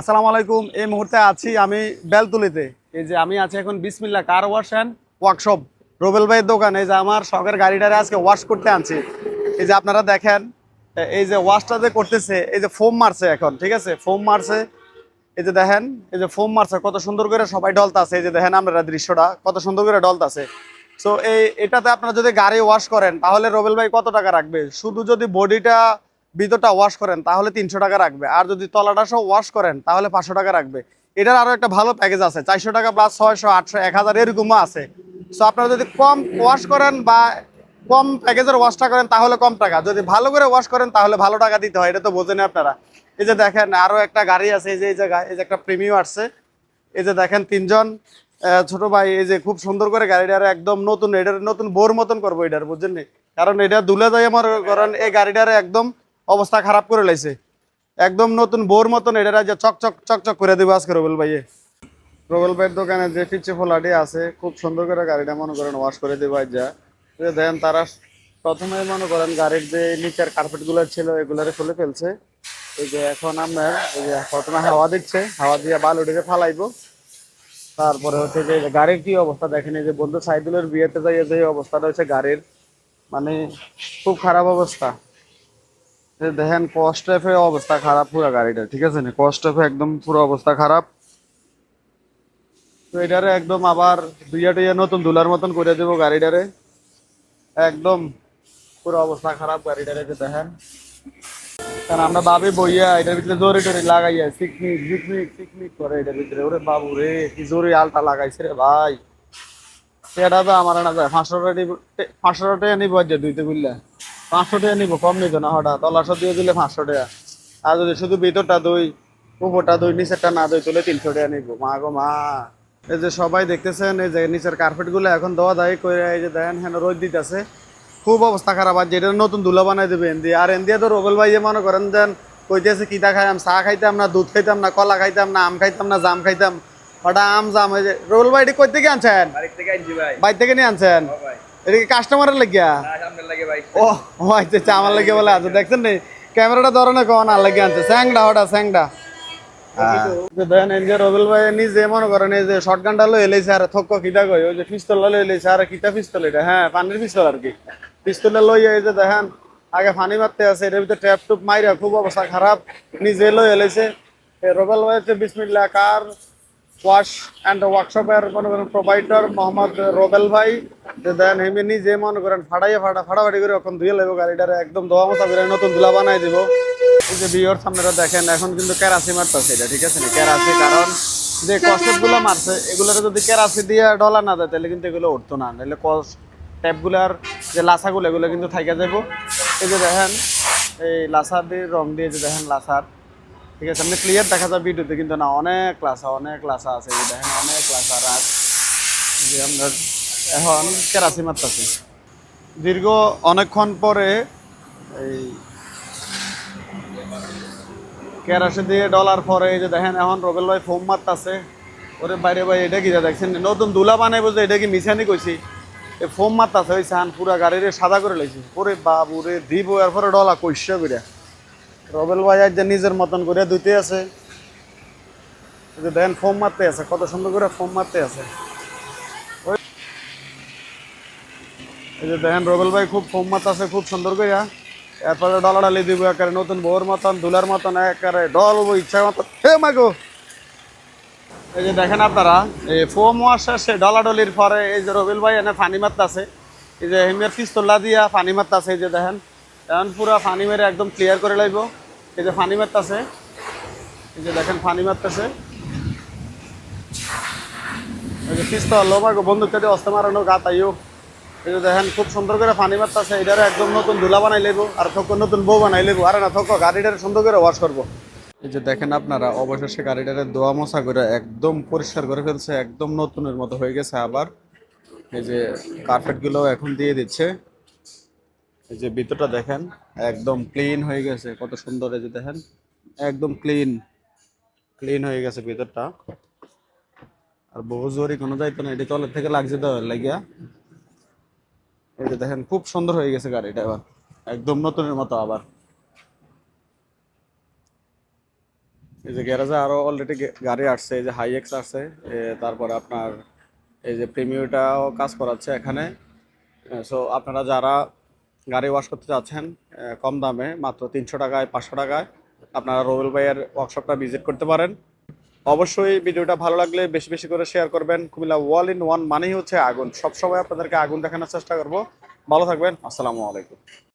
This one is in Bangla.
আসসালামু আলাইকুম। এই মুহূর্তে আছি আমি বেলতুলিতে। এই যে আমি আছি এখন Bismillah car wash and workshop. Robel ভাইয়ের দোকান। এই যে আমার শখের গাড়িটারে আজকে ওয়াশ করতে আনছি। এই যে আপনারা দেখেন এই যে ওয়াশটা যে করতেছে, এই যে ফোম মারছে এখন, ঠিক আছে? ফোম মারছে। এই যে দেখেন, এই যে ফোম মারছে, কত সুন্দর করে সবাই ডলতাছে। এই যে দেখেন আপনারা দৃশ্যটা, কত সুন্দর করে ডলতাছে। সো এই, এটাতে আপনারা যদি গাড়ি ওয়াশ করেন, তাহলে রোবেল ভাই কত টাকা রাখবে? শুধু যদি বডিটা ভিতরটা ওয়াশ করেন, তাহলে তিনশো টাকা রাখবে। আর যদি তলাটা সহ ওয়াশ করেন, তাহলে পাঁচশো টাকা রাখবে। এটার আরও একটা ভালো প্যাকেজ আছে, চারশো টাকা প্লাস ছয়শো, আটশো, এক হাজার, এরকমও আছে। সো আপনারা যদি কম ওয়াশ করেন বা কম প্যাকেজের ওয়াশটা করেন, তাহলে কম টাকা। যদি ভালো করে ওয়াশ করেন, তাহলে ভালো টাকা দিতে হয়, এটা তো বোঝেন আপনারা। এই যে দেখেন আরও একটা গাড়ি আছে, এই যে, এই জায়গায়, এই যে একটা প্রিমিয়াম আসছে। এই যে দেখেন, তিনজন ছোট ভাই, এই যে খুব সুন্দর করে গাড়িটার একদম নতুন, এটার নতুন বোর মতন করব এটার, বুঝছেন কারণ এটা দুলে যায় আমার কারণ এই গাড়িটার একদম অবস্থা খারাপ করে লাইছে। একদম নতুন বোর মতন এটার যে চকচক চকচক করে দেবো আজকে রবেল ভাইয়ে। রবেল ভাইয়ের দোকানে যে পিচ্ছে ফোলাটি আছে, খুব সুন্দর করে গাড়িটা মনে করেন ওয়াশ করে দেবো আজ যা। দেখেন, তারা প্রথমে মনে করেন গাড়ির যে নিচের কার্পেটগুলো ছিল, এগুলারে খুলে ফেলছে। এই যে এখন আপনার এই যে প্রথমে হাওয়া দিচ্ছে, হাওয়া দিয়ে বালুটিকে ফালাইবো। তারপরে হচ্ছে যে গাড়ির কি অবস্থা দেখেন, এই যে বন্ধু সাইদুলের বিয়েতে যাই যে অবস্থাটা হচ্ছে গাড়ির। মানে খুব খারাপ অবস্থা। দেখেন কস্ট এফে অবস্থা খারাপ পুরো গাড়িটা, ঠিক আছে না? কস্ট এফে একদম পুরো অবস্থা খারাপ। তো এটারে একদম আবার দুইয়া টুইয়া নতুন দুলার মতন করে দেবো গাড়িটারে। একদম পুরো অবস্থা খারাপ গাড়িটারে যে দেখেন। কারণ আমরা ভাবি বইয়া এটার ভিতরে জোরে টোরে লাগাইয়া সিকমিক জিকমিক সিকমিক করে এটার ভিতরে। ওরে বাবু রে, কি জোরে আলটা লাগাইছে রে ভাই। সেটা তো আমার না যায় পাঁচশো টাকা নিব দুইতে বুঝলে পাঁচশো টাকা নিব কম নিত না হঠাৎ। তলাশো দিয়ে দিলে পাঁচশো টাকা। আর যদি শুধু ভিতরটা দই উপরটা দই নিচেরটা না দই তুলে তিনশো টাকা নিব। মা গো মা। এই যে সবাই দেখতেছেন এই যে নিচের কার্পেটগুলো এখন দেওয়া দায়ী করে এই যে দেখেন হ্যাঁ রোদ দিতেছে। খুব অবস্থা খারাপ। আর যেটা নতুন দুলা বানাই দেবে এনদি আর এনদিয়া তো রোবেল ভাই মনে করেন যেন কইতেছে কিতা খাইতাম চা খাইতাম না দুধ খাইতাম না কলা খাইতাম না আম খাইতাম না জাম খাইতাম। ওটা আম জাম হয়ে যে রোবেল ভাই এটি কই থেকে আনছেন? বাড়ির থেকে আনছি ভাই। বাইর থেকে নিয়ে আনছেন? ভাই। এটা কি কাস্টমারের লাগিয়া? না ও ও আচ্ছা আচ্ছা আমার লাগে বলে আছে। দেখছেন নি? ক্যামেরাটা ধরনে কখন আর লাগে আনছে। স্যাংডা ওটা স্যাংডা। দেখেন এই যে রবিল ভাই নিজে মনে করেন এই যে শর্ট গানটা লো এলেছে আর থক্ক কিতা কই ওই যে পিস্তল এলেছে আর কিতা পিস্তল এটা? হ্যাঁ পানির পিস্তল আর কি। পিস্তলে লই এই যে দেখেন আগে পানি মারতে আছে এর ভিতরে ট্যাপ টুপ মাইরা খুব অবস্থা খারাপ। নিজে লই এলেছে রবেল ভাই হচ্ছে বিসমিল্লা কার ওয়াশ অ্যান্ড ওয়ার্কশপের মনে করেন প্রোভাইডার মোহাম্মদ রোবেল ভাই দেন হেমি নিজে মনে করেন ফাটাইয়া ফাটা ফাটাফাটি করে এখন ধুয়ে লাগবে গাড়িটারে একদম ধোয়া মশা করে নতুন ধুলা বানাই দিব। এই যে বিয়র সামনেটা দেখেন, এখন কিন্তু কেরাসি মারতেছে এটা, ঠিক আছে না? কেরাসি, কারণ যে কস্টেপগুলো মারছে, এগুলোর যদি কেরাসি দিয়ে ডলার না দেয়, তাহলে কিন্তু এগুলো উঠতো না। নাহলে কস ট্যাপগুলার যে লাসাগুলো, এগুলো কিন্তু থাইকা যাব এই যে দেখেন, এই লাসার দিয়ে, রং দিয়ে যে দেখেন লাসার ঠিক আছে আপনি ক্লিয়ার দেখা যায় ভিডিওতে, কিন্তু না, অনেক লাসা অনেক লাসা আছে দেখেন, অনেক লাসা রাত যে আপনার এখন কেরাসি মারতেছে। দীর্ঘ অনেকক্ষণ পরে এই কেরাসি দিয়ে ডলার পরে এই যে দেখেন, এখন রবেল ভাই ফোম মারতাছে। ওরে বাইরে ভাই, এটা কি দেখছেন? নতুন দুলা বানাই যে, এটা কি মিশানি কইছি? এই ফোম মারতাছে ওই সান পুরা গাড়িরে সাদা করে লাইছে। ওরে বাবু রে, দিব, এরপরে ডলা কইসা করে রবেল ভাই যে নিজের মতন করে ধুইতে আছে। দেখেন ফোম মারতে আছে, কত সুন্দর করে ফোম মারতে আছে। এই যে দেখেন রবেল ভাই খুব ফোম মারতে আছে খুব সুন্দর করে এরপরে ডলা ডালি দিব, একেবারে নতুন বউর মতন, দুলার মতন, একেবারে ডলবো ইচ্ছা মতন হে মাগো এই যে দেখেন আপনারা, এই ফোম ওয়াশ শেষে ডলাডলির পরে এই যে রবিল ভাই এনে পানি মারতাছে। এই যে হেমের পিস্তলা দিয়া পানি মারতাছে, এই যে দেখেন। এখন পুরো পানি মেরে একদম ক্লিয়ার করে লাইব। এই যে পানি মারতাছে। এই যে দেখেন পানি মারতেছে। এই যে পিস্তল লোমাগো বন্দুকটা দিয়ে অস্তে মারানো, গা তাইও এই যে দেখেন খুব সুন্দর করে পানি মারতাছে। এটারে একদম নতুন ধুলা বানাই লেবো আর থক নতুন বউ বানাই লেবো আরে না, থক, গাড়িটারে সুন্দর করে ওয়াশ করব। এই যে দেখেন আপনারা, অবশেষে গাড়িটারে দোয়া মশা করে একদম পরিষ্কার করে ফেলছে। একদম নতুনের মতো হয়ে গেছে আবার। এই যে কার্পেটগুলো এখন দিয়ে দিচ্ছে। এই যে ভিতরটা দেখেন, একদম ক্লিন হয়ে গেছে, কত সুন্দর এই যে দেখেন, একদম ক্লিন ক্লিন হয়ে গেছে ভিতরটা। আর বহু জোরে কোনো যাইতো না এটি তলের থেকে লাগছে তো লাগিয়া। এই যে দেখেন, খুব সুন্দর হয়ে গেছে গাড়িটা এবার, একদম নতুনের মতো আবার। এই যে গ্যারেজে আরও অলরেডি গাড়ি আসছে, এই যে হাই এক্স আসছে তারপরে আপনার এই যে প্রিমিওটাও কাজ করাচ্ছে এখানে। সো আপনারা যারা গাড়ি ওয়াশ করতে চাচ্ছেন কম দামে, মাত্র তিনশো টাকায়, পাঁচশো টাকায়। আপনারা রোবেল ভাইয়ের ওয়ার্কশপটা ভিজিট করতে পারেন। অবশ্যই ভিডিওটা ভালো লাগলে বেশি বেশি করে শেয়ার করবেন। কুমিল্লা ওয়াল ইন ওয়ান মানেই হচ্ছে আগুন। সবসময় আপনাদেরকে আগুন দেখানোর চেষ্টা করব। ভালো থাকবেন। আসসালামু আলাইকুম।